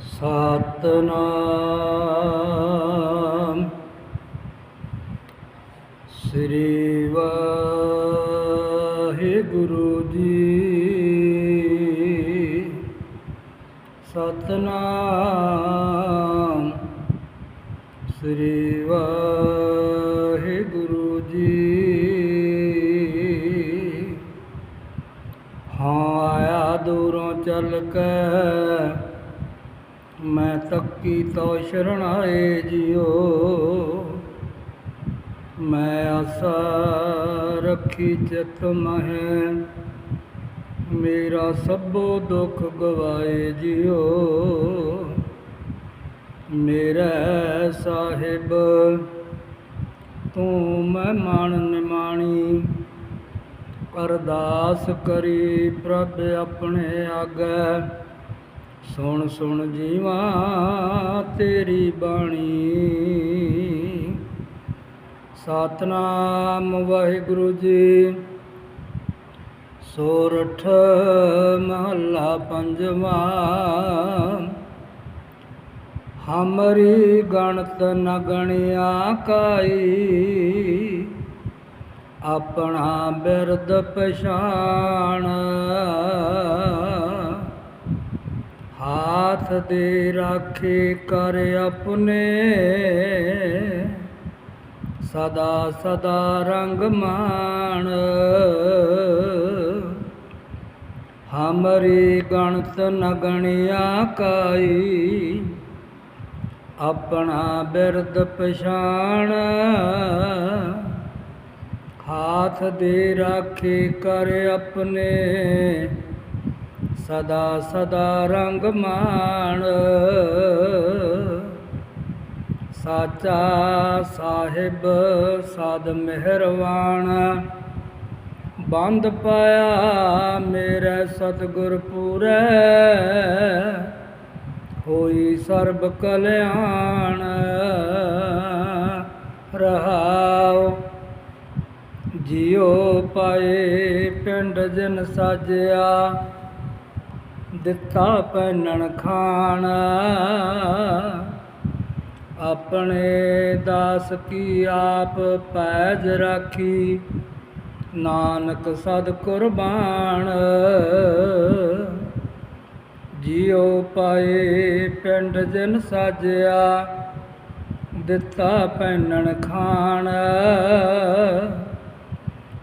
ਸਤਨਾਮ। ਸ੍ਰੀ ਵਾਹਿਗੁਰੂ ਜੀ। ਸਤਨਾਮ। ਸ੍ਰੀ ਵਾਹਿਗੁਰੂ ਜੀ। ਹਾਂ ਆਇਆ ਦੂਰੋਂ ਚੱਲ ਕੇ ਮੈਂ ਤੱਕੀ ਤੋ ਸ਼ਰਣਾਏ ਜਿਉ। ਮੈਂ ਆਸਾ ਰੱਖੀ ਚਿਤ ਮਹਿ। ਮੇਰਾ ਸਭੋ ਦੁੱਖ ਗਵਾਏ ਜਿਉ। ਮੇਰਾ ਸਾਹਿਬ, ਤੂੰ ਮੈਂ ਮਨ ਨਿਮਾਣੀ। ਅਰਦਾਸ ਕਰੀ ਪ੍ਰਭ ਆਪਣੇ ਆਗੇ। ਸੁਣ ਸੁਣ ਜੀਵਾ ਤੇਰੀ ਬਾਣੀ। ਸਤਨਾਮ ਵਾਹਿਗੁਰੂ ਜੀ, ਸੋਰਠ ਮਹੱਲਾ ਪੰਜਵਾ। ਹਮਰੀ ਗਣਤ ਨ ਗਣਿਆ ਕਾਈ, ਆਪਣਾ ਬਿਰਦ ਪਛਾਣ। ਹਾਥ ਦੇ ਰਾਖੇ ਕਰ ਆਪਣੇ। ਸਦਾ ਸਦਾ ਰੰਗ ਮਾਣ। ਹਮਰੀ ਗਣਤ ਨਗਣਿਆ ਕਾਈ। ਆਪਣਾ ਬਿਰਦ ਪਛਾਣ। ਹਾਥ ਦੇ ਰਾਖੇ ਕਰ ਆਪਣੇ। ਸਦਾ ਸਦਾ ਰੰਗ ਮਾਣ। ਸਾਚਾ ਸਾਹਿਬ, ਸਦ ਮਿਹਰਵਾਨ। ਬੰਦ ਪਾਇਆ ਮੇਰੇ ਸਤਿਗੁਰ ਪੂਰੈ। ਹੋਈ ਸਰਬ ਕਲਿਆਣ। ਰਹਾਉ, ਜਿਉ ਪਾਏ ਪਿੰਡ ਜਨ ਸਾਜਿਆ। ਦਿੱਤਾ ਪੈਨਣ ਖਾਣ। ਆਪਣੇ ਦਾਸ ਕੀ ਆਪ ਪੈਜ ਰਾਖੀ। ਨਾਨਕ ਸਦ ਕੁਰਬਾਨ। ਜਿਉ ਪਾਏ ਪਿੰਡ ਜਨ ਸਾਜਿਆ। ਦਿੱਤਾ ਪੈਨਣ ਖਾਣ।